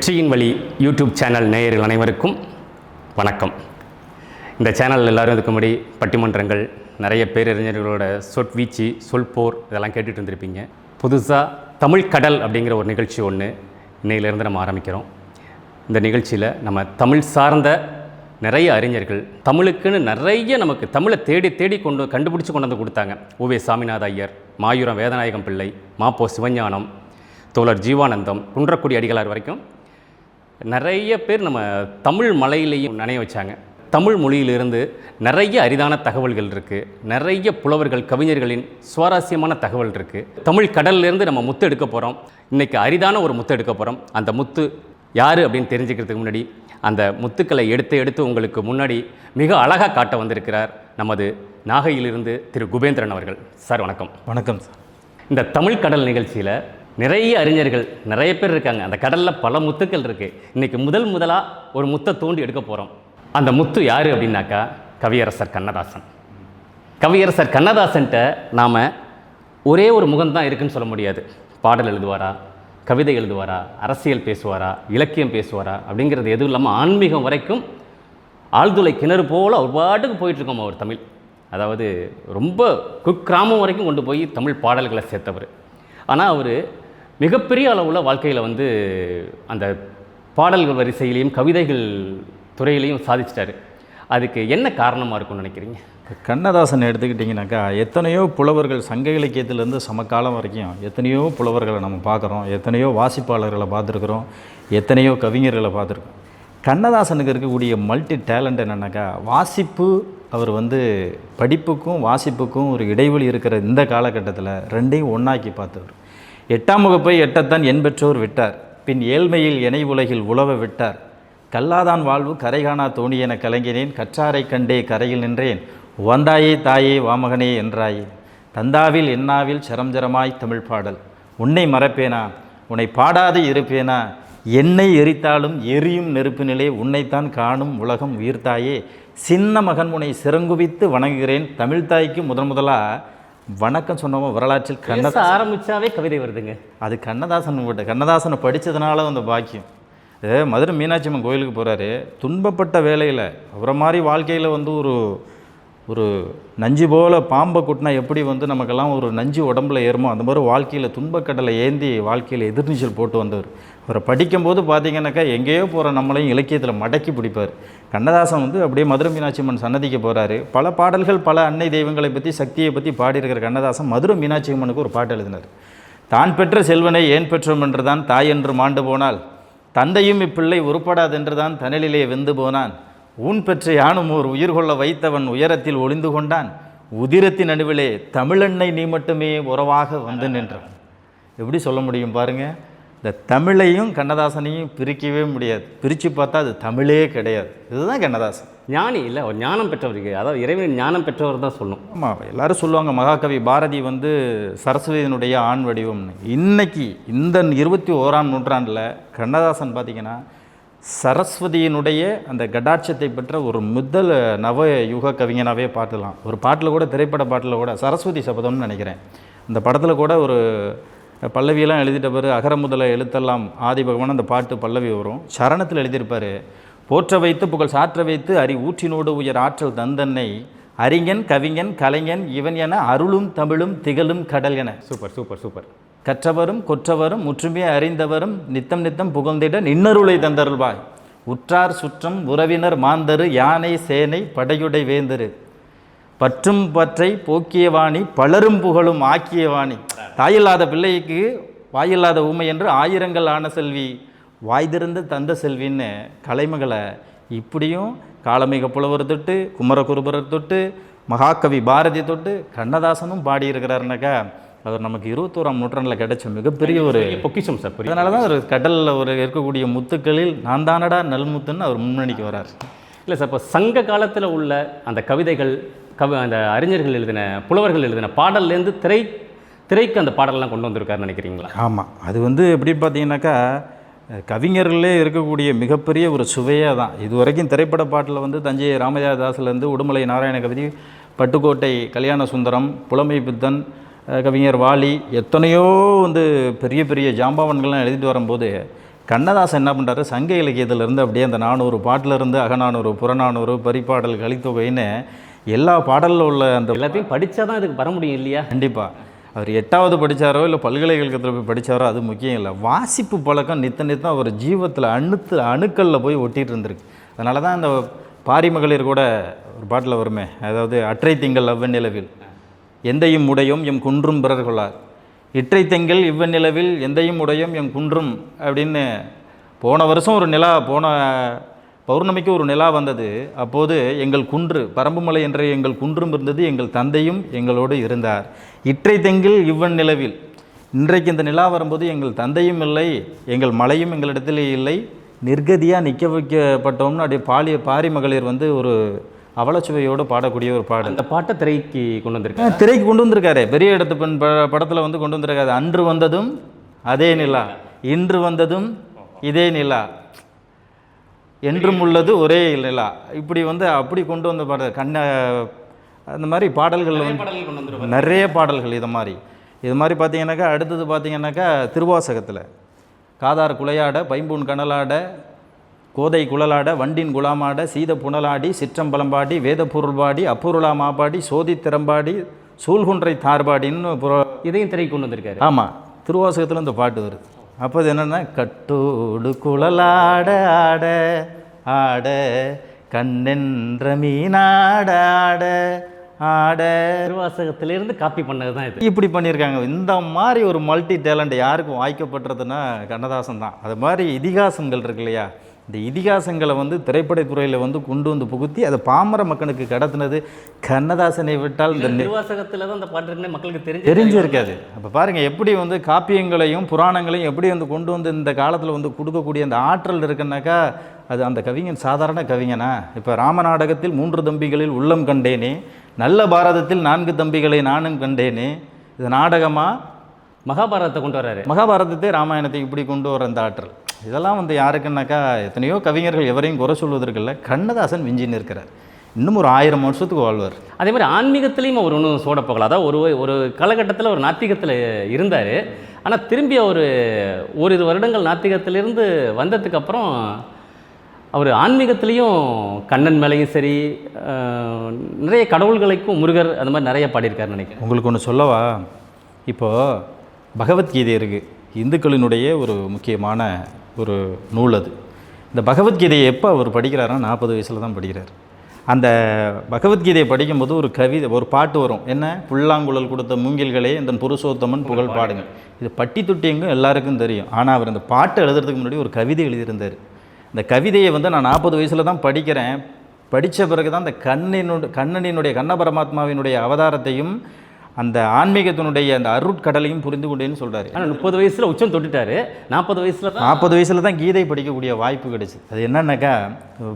வெற்றியின் வழி YouTube channel நேயர்கள் அனைவருக்கும் வணக்கம். இந்த சேனல் எல்லாரும் இருக்கும்படி பட்டிமன்றங்கள் நிறைய பேரறிஞர்களோட சொற்வீச்சு சொல்போர் இதெல்லாம் கேட்டுட்டு இருந்திருப்பீங்க. புதுசாக தமிழ் கடல் அப்படிங்கிற ஒரு நிகழ்ச்சி ஒன்று இன்னையிலேருந்து நம்ம ஆரம்பிக்கிறோம். இந்த நிகழ்ச்சியில் நம்ம தமிழ் சார்ந்த நிறைய அறிஞர்கள் தமிழுக்குன்னு நிறைய நமக்கு தமிழை தேடி தேடி கொண்டு கண்டுபிடிச்சி கொண்டு வந்து கொடுத்தாங்க. ஓவே சாமிநாத ஐயர் மாயூரம் வேதநாயகம் பிள்ளை மாப்போ சிவஞானம் தோழர் ஜீவானந்தம் குன்றக்குடி அடிகளார் வரைக்கும் நிறைய பேர் நம்ம தமிழ் மலையிலையும் நனைய வச்சாங்க. தமிழ் மொழியிலிருந்து நிறைய அரிதான தகவல்கள் இருக்குது நிறைய புலவர்கள் கவிஞர்களின் சுவாரஸ்யமான தகவல் இருக்குது தமிழ் கடல்லேருந்து நம்ம முத்து எடுக்க போகிறோம் இன்றைக்கி அரிதான ஒரு முத்து எடுக்க போகிறோம் அந்த முத்து யார் அப்படின்னு தெரிஞ்சுக்கிறதுக்கு முன்னாடி அந்த முத்துக்களை எடுத்து எடுத்து உங்களுக்கு முன்னாடி மிக அழகாக காட்ட வந்திருக்கிறார் நமது நாகையிலிருந்து திரு குபேந்திரன் அவர்கள். சார் வணக்கம். வணக்கம் சார். இந்த தமிழ் கடல் நிகழ்ச்சியில் நிறைய அறிஞர்கள் நிறைய பேர் இருக்காங்க. அந்த கடலில் பல முத்துக்கள் இருக்குது இன்றைக்கி முதல் முதலாக ஒரு முத்தை தோண்டி எடுக்க போகிறோம் அந்த முத்து யார் அப்படின்னாக்கா கவியரசர் கண்ணதாசன். கவியரசர் கண்ணதாசன்ட்ட நாம் ஒரே ஒரு முகம்தான் இருக்குன்னு சொல்ல முடியாது. பாடல் எழுதுவாரா? கவிதை எழுதுவாரா? அரசியல் பேசுவாரா? இலக்கியம் பேசுவாரா? அப்படிங்கிறது எதுவும் இல்லாமல் ஆன்மீகம் வரைக்கும் ஆழ்துளை கிணறு போல் அவர் பாட்டுக்கு போயிட்டுருக்கோம் அவர் தமிழ். அதாவது ரொம்ப குக்கிராமம் வரைக்கும் கொண்டு போய் தமிழ் பாடல்களை சேர்த்தவர். ஆனால் அவர் மிகப்பெரிய அளவில் வாழ்க்கையில் வந்து அந்த பாடல்கள் வரிசையிலையும் கவிதைகள் துறையிலையும் சாதிச்சிட்டாரு. அதுக்கு என்ன காரணமாக இருக்கும்னு நினைக்கிறீங்க? கண்ணதாசன் எடுத்துக்கிட்டிங்கனாக்கா எத்தனையோ புலவர்கள் சங்க இலக்கியத்திலேருந்து சமகாலம் வரைக்கும் எத்தனையோ புலவர்களை நம்ம பார்க்குறோம் எத்தனையோ வாசிப்பாளர்களை பார்த்துருக்குறோம் எத்தனையோ கவிஞர்களை பார்த்துருக்கோம். கண்ணதாசனுக்கு இருக்கக்கூடிய மல்டி டேலண்ட் என்னென்னாக்கா வாசிப்பு அவர் வந்து படிப்புக்கும் வாசிப்புக்கும் ஒரு இடைவெளி இருக்கிற இந்த காலகட்டத்தில் ரெண்டையும் ஒன்றாக்கி பார்த்தவர் எட்டாம் வகுப்பை எட்டத்தான் என் பெற்றோர் விட்டார். பின் ஏழ்மையில் இணை உலகில் உழவ விட்டார். கல்லாதான் வாழ்வு கரைகாணா தோணி என கலங்கினேன். கற்றாரை கண்டே கரையில் நின்றேன். வந்தாயே தாயே வாமகனே என்றாயே. தந்தாவில் என்னாவில் சரம்ஜரமாய் தமிழ் பாடல். உன்னை மறப்பேனா? உன்னை பாடாது இருப்பேனா? என்னை எரித்தாலும் எரியும் நெருப்பினிலே உன்னைத்தான் காணும் உலகம் உயிர்த்தாயே. சின்ன மகன் உன்னை சிறங்குவித்து வணங்குகிறேன். தமிழ்தாய்க்கு முதன் முதலாக வணக்கம் சொன்னவன் வரலாற்றில் கண்ண பேச ஆரம்பிச்சாவே கவிதை வருதுங்க. அது கண்ணதாசன் விட்ட கண்ணதாசனை படித்ததுனால அந்த பாக்கியம். மதுரை மீனாட்சி அம்மன் கோயிலுக்கு போகிறாரு துன்பப்பட்ட வேலையில் அவரை மாதிரி வாழ்க்கையில் வந்து ஒரு ஒரு நஞ்சு போல் பாம்பை குட்டினா எப்படி வந்து நமக்கெல்லாம் ஒரு நஞ்சு உடம்புல ஏறுமோ அந்த மாதிரி வாழ்க்கையில் துன்பக்கடலை ஏந்தி வாழ்க்கையில் எதிர்நீச்சல் போட்டு வந்தவர். அவரை படிக்கும்போது பார்த்தீங்கன்னாக்கா எங்கேயோ போகிற நம்மளையும் இலக்கியத்தில் மடக்கி பிடிப்பார். கண்ணதாசன் வந்து அப்படியே மதுரை மீனாட்சி அம்மன் சன்னதிக்கு போகிறாரு பல பாடல்கள் பல அன்னை தெய்வங்களை பற்றி சக்தியை பற்றி பாடியிருக்கிற கண்ணதாசன் மதுரை மீனாட்சி அம்மனுக்கு ஒரு பாட்டு எழுதினார். தான் பெற்ற செல்வனை ஏன் பெற்றோம் என்றுதான் தாய் என்று மாண்டு போனால். தந்தையும் இப்பிள்ளை உருப்படாதென்றுதான் தனலிலே வெந்து போனான். ஊன் பெற்ற யானும் ஓர் உயிர் கொள்ள வைத்தவன் உயரத்தில் ஒளிந்து கொண்டான். உதிரத்தின் நடுவிலே தமிழெண்ணை நீ மட்டுமே உறவாக வந்து நின்றான் எப்படி சொல்ல முடியும் பாருங்கள் இந்த தமிழையும் கண்ணதாசனையும் பிரிக்கவே முடியாது. பிரித்து பார்த்தா அது தமிழே கிடையாது. இதுதான் கண்ணதாசன். ஞானி இல்லை ஒரு ஞானம் பெற்றவருக்கு அதாவது இறைவன் ஞானம் பெற்றவர் தான் சொல்லணும். ஆமாம் எல்லாரும் சொல்லுவாங்க மகாகவி பாரதி வந்து சரஸ்வதியினுடைய ஆண் வடிவம்னு. இன்னைக்கு இந்த இருபத்தி ஓராம் நூற்றாண்டில் கண்ணதாசன் பார்த்தீங்கன்னா சரஸ்வதியினுடைய அந்த கடாட்சத்தை பெற்ற ஒரு முதல் நவ யுக கவிஞனாகவே பார்க்கலாம் ஒரு பாட்டில் கூட திரைப்பட பாட்டில் கூட சரஸ்வதி சபதம்னு நினைக்கிறேன். இந்த படத்தில் கூட ஒரு பல்லவியெல்லாம் எழுதிட்ட பிறகு அகர முதல எழுத்தெல்லாம் ஆதி பகவான் அந்த பாட்டு பல்லவி வரும். சரணத்தில் எழுதியிருப்பார் போற்ற வைத்து புகழ் சாற்ற வைத்து அறி ஊற்றினோடு உயர் ஆற்றல் தந்தன்னை அறிஞன் கவிஞன் கலைஞன் இவன் என அருளும் தமிழும் திகழும் கடல் என. Super super super. கற்றவரும் கொற்றவரும் முற்றுமே அறிந்தவரும் நித்தம் நித்தம் புகழ்ந்திட நின்னருளை தந்தருள்வாய். உற்றார் சுற்றம் உறவினர் மாந்தரு யானை சேனை படையுடை வேந்தரு. பற்றும் பற்றை போக்கியவாணி பலரும் புகழும் ஆக்கியவாணி தாயில்லாத பிள்ளைக்கு வாயில்லாத ஊமை என்று ஆயிரங்கள் ஆன செல்வி வாய் திறந்து தந்த செல்வின்னு கலைமகளை இப்படியும் காலமிக புலவர் தொட்டு குமரகுருபரர் தொட்டு மகாகவி பாரதி தொட்டு கண்ணதாசனும் பாடியிருக்கிறாருனாக்கா அவர் நமக்கு இருபத்தோராம் நூற்றாண்டில் கிடைச்ச மிகப்பெரிய ஒரு பொக்கிஷம் சார் அதனால தான் ஒரு கடலில் ஒரு இருக்கக்கூடிய முத்துக்களில் நான் தானடா நல்முத்துன்னு அவர் முன்னணிக்கு வரார் இல்லை சார் இப்போ சங்க காலத்தில் உள்ள அந்த கவிதைகள் கவி அந்த அறிஞர்கள் எழுதின புலவர்கள் எழுதின பாடல்லேருந்து திரை திரைக்கு அந்த பாடல்லாம் கொண்டு வந்திருக்காருன்னு நினைக்கிறீங்களா? ஆமாம் அது வந்து எப்படி பார்த்தீங்கன்னாக்கா கவிஞர்களே இருக்கக்கூடிய மிகப்பெரிய ஒரு சுவையாக தான் இது வரைக்கும் திரைப்பட பாட்டில் வந்து தஞ்சை ராமதாதாஸ்லேருந்து உடுமலை நாராயண கவிதை பட்டுக்கோட்டை கல்யாண சுந்தரம் புலமை பித்தன் கவிஞர் வாலி எத்தனையோ வந்து பெரிய பெரிய ஜாம்பாவன்கள்லாம் எழுதிட்டு வரும்போது கண்ணதாசன் என்ன பண்ணுறாரு சங்க இலக்கியத்திலேருந்து அப்படியே அந்த நானூறு பாட்டிலிருந்து அகநானூறு புறநானூறு பரிப்பாடல் கலித்தொகைன்னு எல்லா பாடலில் உள்ள அந்த எல்லாத்தையும் படித்தா தான் இதுக்கு வர முடியும் இல்லையா? கண்டிப்பாக அவர் எட்டாவது படித்தாரோ இல்லை பல்கலைக்கழகத்தில் போய் படித்தாரோ அது முக்கியம் இல்லை. வாசிப்பு பழக்கம் நித்த நித்தம் அவர் ஜீவத்தில் அணுத்து அணுக்களில் போய் ஒட்டிகிட்டு இருந்திருக்கு. அதனால தான் அந்த பாரி மகளிர் கூட ஒரு பாட்டில் வருமே அதாவது அற்றை திங்கள் அவ்வநிலவில் எந்தையும் உடையும் எம் குன்றும் பிறர் கொள்ளார். இற்றை திங்கள் இவ்வநிலவில் எந்தையும் உடையும் எம் குன்றும் அப்படின்னு போன வருஷம் ஒரு நிலா போன பௌர்ணமிக்கு ஒரு நிலா வந்தது. அப்போது எங்கள் குன்று பரம்புமலை என்ற எங்கள் குன்றும் இருந்தது எங்கள் தந்தையும் எங்களோடு இருந்தார். இற்றை தெங்கில் இவ்வன் நிலவில். இன்றைக்கு இந்த நிலா வரும்போது எங்கள் தந்தையும் இல்லை எங்கள் மலையும் எங்களிடத்தில் இல்லை. நிர்கதியாக நிற்க வைக்கப்பட்டோம்னு அப்படியே பாலிய பாரி மகளிர் வந்து ஒரு அவலச்சுவையோடு பாடக்கூடிய ஒரு பாடல். அந்த பாட்டை திரைக்கு கொண்டு வந்திருக்காரு? திரைக்கு கொண்டு வந்திருக்காரு. பெரிய இடத்து பெண் ப படத்தில் வந்து கொண்டு வந்திருக்காரு. அன்று வந்ததும் அதே நிலா. இன்று வந்ததும் இதே நிலா. என்றும் உள்ளது ஒரே நிலா. இப்படி வந்து அப்படி கொண்டு வந்த பாடல் கண்ண அந்த மாதிரி பாடல்கள் வந்து நிறைய பாடல்கள் இது மாதிரி. இது மாதிரி பார்த்தீங்கன்னாக்கா அடுத்தது பார்த்தீங்கன்னாக்கா திருவாசகத்தில். காதார் குலையாட பைம்பூன் கனலாட கோதை குழலாட வண்டின் குலாமாட சீத புனலாடி சிற்றம்பலம்பாடி வேத பொருள்பாடி அப்பொருளா மாபாடி சோதி திறம்பாடி சூழ்குன்றை தார்பாடின்னு இதையும் திரைக்கு கொண்டு வந்திருக்காரு. ஆமாம் திருவாசகத்தில் இந்த பாட்டு வருது. அப்போ அது என்னென்னா கட்டோடு குழலாட ஆட ஆட கண்ணென்ற மீனாட ஆட ஆட. திருவாசகத்திலிருந்து காப்பி பண்ணது தான் இது. இப்படி பண்ணியிருக்காங்க. இந்த மாதிரி ஒரு மல்டி டேலண்ட் யாருக்கும் வாய்க்கப்பட்டுறதுன்னா கண்ணதாசன் தான். அது மாதிரி இதிகாசங்கள் இருக்கு இல்லையா? இந்த இதிகாசங்களை வந்து திரைப்படத்துறையில் வந்து கொண்டு வந்து புகுத்தி அதை பாமர மக்களுக்கு கடத்தினது கண்ணதாசனை விட்டால் இந்த நெ- திருவாசகத்துல தான் அந்த பாட்டு மக்களுக்கு தெரிஞ்சு தெரிஞ்சிருக்காது. அப்போ பாருங்கள் எப்படி வந்து காப்பியங்களையும் புராணங்களையும் எப்படி வந்து கொண்டு வந்து இந்த காலத்தில் வந்து கொடுக்கக்கூடிய அந்த ஆற்றல் இருக்குன்னாக்கா அது அந்த கவிஞன் சாதாரண கவிஞனா? இப்போ ராமநாடகத்தில் மூன்று தம்பிகளில் உள்ளம் கண்டேனே நல்ல பாரதத்தில் நான்கு தம்பிகளை நானும் கண்டேனே இது நாடகமா? மகாபாரதத்தை கொண்டு வராரு மகாபாரதத்தை ராமாயணத்தை இப்படி கொண்டு வர அந்த ஆற்றல். இதெல்லாம் வந்து யாருக்குன்னாக்கா எத்தனையோ கவிஞர்கள் எவரையும் குறை சொல்வதற்கில்ல கண்ணதாசன் விஞ்சின்னு இருக்கிறார். இன்னும் ஒரு ஆயிரம் வருஷத்துக்கு வாழ்வார். அதே மாதிரி ஆன்மீகத்திலையும் அவர் ஒன்றும் சோட போகல அதாவது ஒரு ஒரு காலகட்டத்தில் ஒரு நாத்திகத்தில் இருந்தார். ஆனால் திரும்பி ஒரு ஓரிரு வருடங்கள் நாத்திகத்திலிருந்து வந்ததுக்கு அப்புறம் அவர் ஆன்மீகத்திலையும் கண்ணன் மேலேயும் சரி நிறைய கடவுள்களுக்கும் முருகர் அந்த மாதிரி நிறைய பாடியிருக்காருன்னு நினைக்கிறேன். உங்களுக்கு ஒன்று சொல்லவா? இப்போது பகவத்கீதை இருக்குது இந்துக்களினுடைய ஒரு முக்கியமான ஒரு நூல் அது. இந்த பகவத்கீதையை எப்போ அவர் படிக்கிறாருன்னா நாற்பது வயசில் தான் படிக்கிறார். அந்த பகவத்கீதையை படிக்கும்போது ஒரு கவிதை ஒரு பாட்டு வரும். என்ன? புல்லாங்குழல் கொடுத்த மூங்கில்களே இந்த புருஷோத்தமன் புகழ் பாடுங்க இது பட்டி தொட்டியங்கும் எல்லாருக்கும் தெரியும். ஆனால் அவர் இந்த பாட்டை எழுதுறதுக்கு முன்னாடி ஒரு கவிதை எழுதியிருந்தார். இந்த கவிதையை வந்து நான் நாற்பது வயசில் தான் படிக்கிறேன். படித்த பிறகு தான் அந்த கண்ணினுடைய கண்ணனினுடைய கண்ண பரமாத்மாவினுடைய அவதாரத்தையும் அந்த ஆன்மீகத்தினுடைய அந்த அருட்கடலையும் புரிந்து கொண்டேன்னு சொல்கிறாரு ஆனால் முப்பது வயசில் உச்சம் தொட்டுட்டாரு. நாற்பது வயசில் நாற்பது வயசில் தான் கீதை படிக்கக்கூடிய வாய்ப்பு கிடைச்சிது அது என்னன்னாக்கா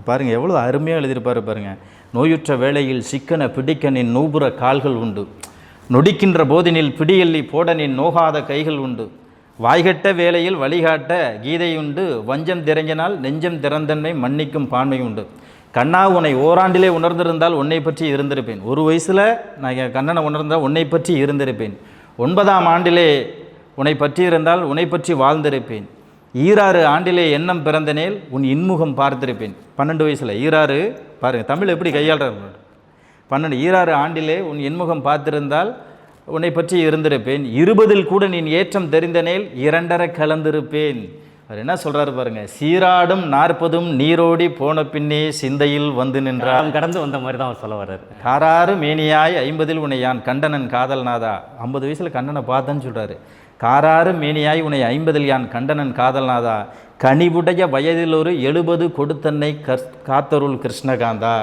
பாருங்கள் எவ்வளோ அருமையாக எழுதியிருப்பாரு பாருங்கள் நோயுற்ற வேளையில் சிக்கன பிடிக்கனின் நூபுற கால்கள் உண்டு. நொடிக்கின்ற போதினில் பிடியல்லி போடனின் நோகாத கைகள் உண்டு. வாய்கட்ட வேளையில் வழிகாட்ட கீதை உண்டு வஞ்சம் திறங்கினால் நெஞ்சம் திறந்தன்மை மன்னிக்கும் பான்மை உண்டு கண்ணா உன்னை ஓராண்டிலே உணர்ந்திருந்தால் உன்னை பற்றி இருந்திருப்பேன். ஒரு வயசில் நான் என் கண்ணனை உணர்ந்தால் உன்னை பற்றி இருந்திருப்பேன். ஒன்பதாம் ஆண்டிலே உன்னை பற்றி இருந்தால் உன்னை பற்றி வாழ்ந்திருப்பேன். ஈராறு ஆண்டிலே எண்ணம் பிறந்தனேல் உன் இன்முகம் பார்த்திருப்பேன். பன்னெண்டு வயசில். ஈராறு பாருங்கள் தமிழ் எப்படி கையாளுறாரு பன்னெண்டு ஈராறு ஆண்டிலே உன் இன்முகம் பார்த்திருந்தால் உன்னை பற்றி இருந்திருப்பேன். இருபதில் கூட நீ ஏற்றம் தெரிந்தனேல் இரண்டரை கலந்திருப்பேன். அவர் என்ன சொல்றாரு பாருங்க சீராடும் நாற்பதும் நீரோடி போன பின்னே சிந்தையில் வந்து நின்றார். கடந்து வந்த மாதிரி தான் அவர் சொல்ல வர்றாரு. காராறு மேனியாய் ஐம்பதில் உன்னை யான் கண்டனன் காதல் நாதா? ஐம்பது வயசில் கண்ணனை பார்த்தேன்னு சொல்கிறாரு காராறு மேனியாய் உன்னை ஐம்பதில் யான் கண்டனன் காதல் நாதா? கனிவுடைய வயதில் ஒரு எழுபது கொடுத்தன்னை கற் காத்தருள் கிருஷ்ணகாந்தா.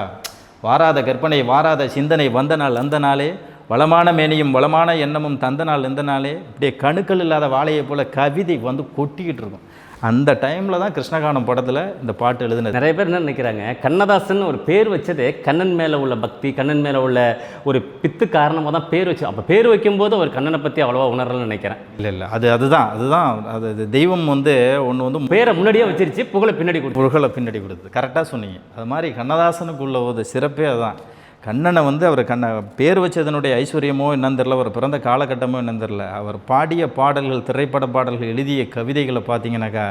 வாராத கற்பனை வாராத சிந்தனை வந்த நாள் அந்த நாளே. வளமான மேனியும் வளமான எண்ணமும் தந்த நாள் இந்த நாளே. இப்படியே கணுக்கள் இல்லாத வாழையை போல கவிதை வந்து கொட்டிக்கிட்டு இருக்கும். அந்த டைமில் தான் கிருஷ்ணகானம் படத்தில் இந்த பாட்டு எழுதினது. நிறைய பேர் என்ன நினைக்கிறாங்க? கண்ணதாசன் ஒரு பேர் வச்சதே கண்ணன் மேலே உள்ள பக்தி கண்ணன் மேலே உள்ள ஒரு பித்து காரணமாக தான் பேர் வச்சு அப்போ பேர் வைக்கும்போது அவர் கண்ணனை பற்றி அவ்வளோவா உணரலன்னு நினைக்கிறேன். இல்லை இல்லை அது அதுதான் அதுதான் அது அது தெய்வம் வந்து ஒன்று வந்து பேரை முன்னாடியே வச்சிருச்சு புகழை பின்னாடி கொடுத்து. புகழை பின்னாடி கொடுத்து கரெக்டாக சொன்னீங்க. அது மாதிரி கண்ணதாசனுக்குள்ள ஒரு சிறப்பே அதுதான் கண்ணனை வந்து அவர் கண்ண பேர் வச்சதனுடைய ஐஸ்வர்யமோ என்னன்னு தெரில அவர் பிறந்த காலகட்டமோ என்னன்னு தெரில அவர் பாடிய பாடல்கள் திரைப்பட பாடல்கள் எழுதிய கவிதைகளை பார்த்தீங்கன்னாக்கா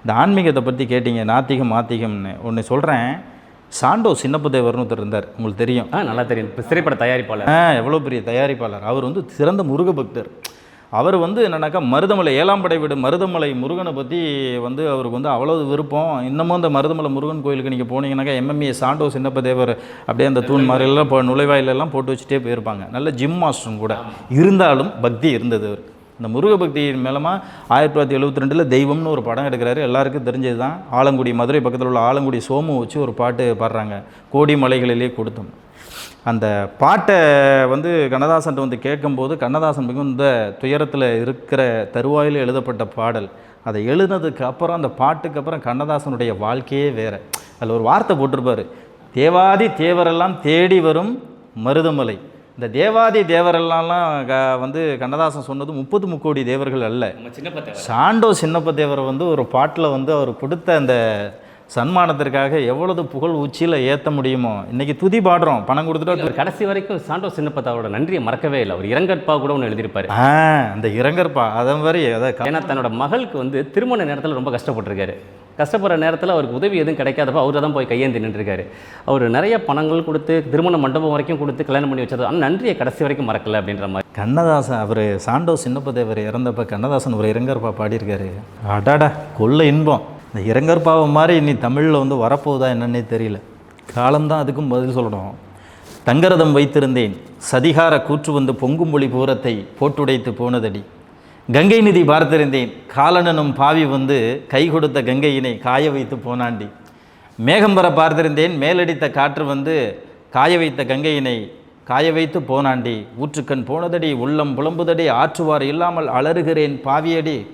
இந்த ஆன்மீகத்தை பற்றி கேட்டீங்க நாத்திகம் ஆத்திகம்னு. ஒன்று சொல்கிறேன் சாண்டோ சின்னப்பதேவர்னு ஒருத்தர் இருந்தார். உங்களுக்கு தெரியும். ஆ நல்லா தெரியும். திரைப்பட தயாரிப்பாளர். ஆ எவ்வளோ பெரிய தயாரிப்பாளர். அவர் வந்து சிறந்த முருக பக்தர் அவர் வந்து என்னென்னாக்கா மருதமலை ஏழாம் படை வீடு மருதமலை முருகனை பற்றி வந்து அவருக்கு வந்து அவ்வளோ விருப்பம். இன்னமும் அந்த மருதமலை முருகன் கோயிலுக்கு நீங்கள் போனீங்கன்னாக்கா எம்எம்ஏ சாண்டோ சின்னப்ப தேவர் அப்படியே அந்த தூண் மாதிரிலாம் இப்போ நுழைவாயிலெல்லாம் போட்டு வச்சுட்டே போயிருப்பாங்க. நல்ல ஜிம் மாஸ்டரும் கூட. இருந்தாலும் பக்தி இருந்தது அவர் இந்த முருக பக்தியின் மேலமாக ஆயிரத்தி தொள்ளாயிரத்தி எழுபத்தி ரெண்டில் தெய்வம்னு ஒரு படம் எடுக்கிறாரு. எல்லாருக்கும் தெரிஞ்சது தான் ஆலங்குடி மதுரை பக்கத்தில் உள்ள ஆலங்குடி சோமு வச்சு ஒரு பாட்டு பாடுறாங்க. கோடி மலைகளிலே கொடுத்தோம். அந்த பாட்டை வந்து கண்ணதாசன் வந்து கேட்கும்போது கண்ணதாசன் மிகுந்த துயரத்தில் இருக்கிற தருவாயில் எழுதப்பட்ட பாடல். அதை எழுதினதுக்கு அப்புறம் அந்த பாட்டுக்கு அப்புறம் கண்ணதாசனுடைய வாழ்க்கையே வேறு. அதில் ஒரு வார்த்தை போட்டிருப்பாரு. தேவாதி தேவரெல்லாம் தேடி வரும் மருதமலை. இந்த தேவாதி தேவரெல்லாம் க- வந்து கண்ணதாசன் சொன்னது முப்பது முக்கோடி தேவர்கள் அல்ல. சாண்டோ சின்னப்ப தேவர் வந்து ஒரு பாட்டில் வந்து அவர் கொடுத்த அந்த சன்மானத்திற்காக எவ்வளவு புகழ் உச்சியில் ஏற்ற முடியுமோ? இன்னைக்கு துதி பாடுறோம். பணம் கொடுத்துட்டு கடைசி வரைக்கும் சாண்டோ சின்னப்பத்தாவோட நன்றியை மறக்கவே இல்லை. அவர் இரங்கற்பா கூட ஒன்று எழுதியிருப்பாரு. ஆ அந்த மாதிரி அதை க- ஏன்னா தன்னோட மகளுக்கு வந்து திருமண நேரத்தில் ரொம்ப கஷ்டப்பட்டிருக்காரு. கஷ்டப்படுற நேரத்தில் அவருக்கு உதவி எதுவும் கிடைக்காதப்ப அவரை தான் போய் கையேந்தி நின்றுருக்காரு. அவர் நிறைய பணங்கள் கொடுத்து திருமண மண்டபம் வரைக்கும் கொடுத்து கல்யாணம் பண்ணி வச்சது. ஆனால் நன்றியை கடைசி வரைக்கும் மறக்கல அப்படின்ற மாதிரி. கண்ணதாசன் அவர் சாண்டோ சின்னப்ப தேவர் இறந்தப்ப கண்ணதாசன் ஒரு இறங்கற்பா பாடியிருக்காரு. அடாடா கொள்ள இன்பம். இந்த பாவம் மாதிரி இனி தமிழில் வந்து வரப்போகுதா என்னன்னே தெரியல. காலம்தான் அதுக்கும் பதில் சொல்லணும். தங்கரதம் வைத்திருந்தேன். சதிகார கூற்று வந்து பொங்கும் மொழி பூரத்தை போட்டுடைத்து போனதடி. கங்கை நிதி பார்த்திருந்தேன். காலனனும் பாவி வந்து கை கொடுத்த கங்கையினை காய வைத்து போனாண்டி. மேகம்பர பார்த்திருந்தேன். மேலடித்த காற்று வந்து காய வைத்த கங்கையினை காய வைத்து போனாண்டி. ஊற்றுக்கண் போனதடி உள்ளம் புலம்புதடி ஆற்றுவார் இல்லாமல் அலறுகிறேன் பாவியடி.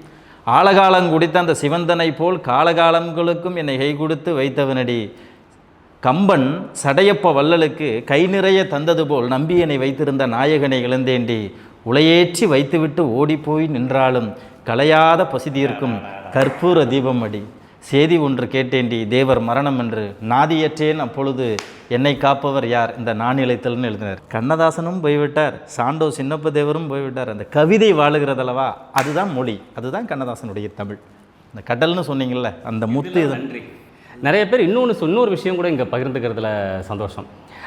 ஆலகாலம் குடித்த அந்த சிவந்தனை போல் காலகாலங்களுக்கும் என்னை கை கொடுத்து வைத்தவனடி. கம்பன் சடையப்ப வள்ளலுக்கு கை நிறைய தந்தது போல் நம்பியனை வைத்திருந்த நாயகனை இழந்தேண்டி உலையேற்றி வைத்துவிட்டு ஓடிப்போய் நின்றாலும் கலையாத பசி தீர்க்கும் கற்பூர தீபம் அடி. செய்தி ஒன்று கேட்டேண்டி தேவர் மரணம் என்று. நாதியற்றேன் அப்பொழுது என்னை காப்பவர் யார்? இந்த நானிலைத்தல்னு எழுதினார். கண்ணதாசனும் போய்விட்டார். சாண்டோ சின்னப்ப தேவரும் போய்விட்டார். அந்த கவிதை வாழுகிறதல்லவா? அதுதான் மொழி. அதுதான் கண்ணதாசனுடைய தமிழ். இந்த கடல்னு சொன்னீங்கல்ல அந்த முத்து இது நன்றி. நிறைய பேர் இன்னொன்று இன்னொரு விஷயம் கூட இங்கே பகிர்ந்துக்கிறதுல சந்தோஷம்.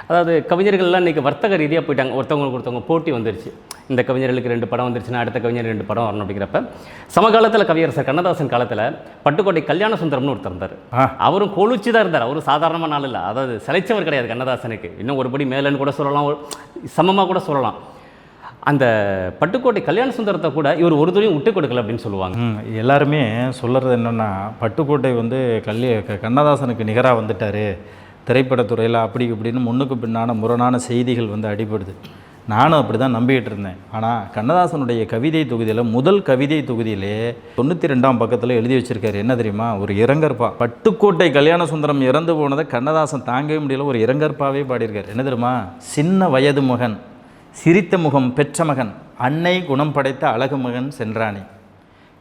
அதாவது கவிஞர்கள்லாம் இன்றைக்கி வர்த்தக ரீதியாக போயிட்டாங்க. ஒருத்தவங்களுக்கு ஒருத்தவங்க போட்டி வந்துருச்சு. இந்த கவிஞர்களுக்கு ரெண்டு படம் வந்துருச்சுன்னா அடுத்த கவிஞர் ரெண்டு படம் வரணும் அப்படிங்கிறப்ப சமகாலத்தில் கவியரசர் கண்ணதாசன் காலத்தில் பட்டுக்கோட்டை கல்யாண சுந்தரம்னு ஒருத்தர் இருந்தார். அவரும் கொழுச்சி தான் இருந்தார். அவரும் சாதாரணமான ஆள் இல்லை. அதாவது சிலைச்சவர் கிடையாது கண்ணதாசனுக்கு. இன்னும் ஒருபடி மேலேன்னு கூட சொல்லலாம். சமமாக கூட சொல்லலாம். அந்த பட்டுக்கோட்டை கல்யாண சுந்தரத்தை கூட இவர் ஒரு துறையும் விட்டு கொடுக்கல அப்படின்னு சொல்லுவாங்க. எல்லாருமே சொல்கிறது என்னென்னா பட்டுக்கோட்டை வந்து கல்ய க- கண்ணதாசனுக்கு நிகராக வந்துட்டார். திரைப்படத்துறையில் அப்படி இப்படின்னு முன்னுக்கு பின்னான முரணான செய்திகள் வந்து அடிபடுது. நானும் அப்படி தான் நம்பிக்கிட்டு இருந்தேன். ஆனால் கண்ணதாசனுடைய கவிதை தொகுதியில் முதல் கவிதை தொகுதியிலே தொண்ணூற்றி ரெண்டாம் பக்கத்தில் எழுதி வச்சிருக்காரு. என்ன தெரியுமா? ஒரு இறங்கற்பா. பட்டுக்கோட்டை கல்யாண சுந்தரம் இறந்து போனதை கண்ணதாசன் தாங்கவே முடியல. ஒரு இறங்கற்பாவே பாடியிருக்காரு. என்ன தெரியுமா? சின்ன வயது மகன். சிரித்த முகம் பெற்ற மகன் அன்னை குணம் படைத்த அழகு மகன் சென்றானே.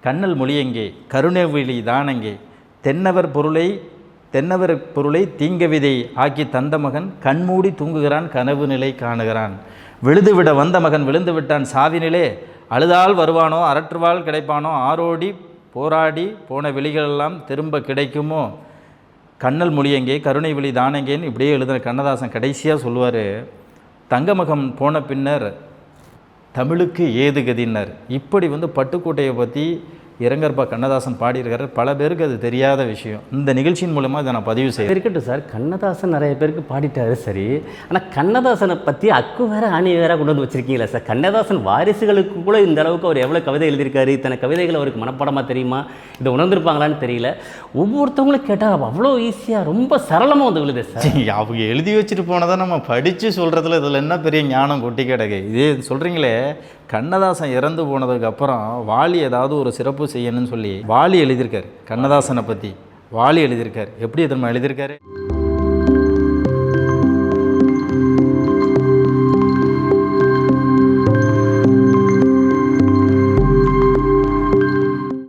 கண்ணல் மொழியெங்கே கருணவிழி தானங்கே தென்னவர் பொருளை தென்னவர் பொருளை தீங்கவிதை ஆக்கி தந்த மகன் கண்மூடி தூங்குகிறான் கனவு நிலை காணுகிறான். விழுதுவிட வந்த மகன் விழுந்து விட்டான் சாவினிலே அழுதால் வருவானோ அரற்றுவாள் கிடைப்பானோ ஆரோடி போராடி போன வெளிகளெல்லாம் திரும்ப கிடைக்குமோ? கண்ணல் மொழியெங்கே கருணை விழி தானங்கேன்னு இப்படியே எழுதுன கண்ணதாசன் கடைசியாக சொல்லுவார். தங்கமகம் போன பின்னர் தமிழுக்கு ஏதுகதின்னார். இப்படி வந்து பட்டுக்கோட்டையை பற்றி இரங்கற்பா கண்ணதாசன் பாடியிருக்காரு. பல பேருக்கு அது தெரியாத விஷயம். இந்த நிகழ்ச்சியின் மூலமாக இதை நான் பதிவு செய்கிறேன் இருக்கட்டும் சார் கண்ணதாசன் நிறைய பேருக்கு பாடிட்டாரு சரி. ஆனால் கண்ணதாசனை பற்றி அக்கு வேற ஆணி வேற கொண்டு வந்து வச்சிருக்கீங்களா சார். கண்ணதாசன் வாரிசுகளுக்கு கூட இந்த அளவுக்கு அவர் எவ்வளோ கவிதை எழுதியிருக்காரு இத்தனை கவிதைகள் அவருக்கு மனப்பாடமாக தெரியுமா இதை உணர்ந்திருப்பாங்களான்னு தெரியல. ஒவ்வொருத்தவங்களும் கேட்டால் அவ்வளோ ஈஸியாக ரொம்ப சரளமாக வந்து விழுது சார். அவங்க எழுதி வச்சுட்டு போனதை நம்ம படித்து சொல்கிறதுல இதில் என்ன பெரிய ஞானம் கொட்டி கிடக்கு? இதே சொல்கிறீங்களே கண்ணதாசன் இறந்து போனதுக்கு அப்புறம் வாலி ஏதாவது ஒரு சிறப்பு செய்யணும்னு சொல்லி வாலி எழுதியிருக்காரு. கண்ணதாசனை பற்றி வாலி எழுதியிருக்காரு. எப்படி எதிர்மா எழுதியிருக்காரு?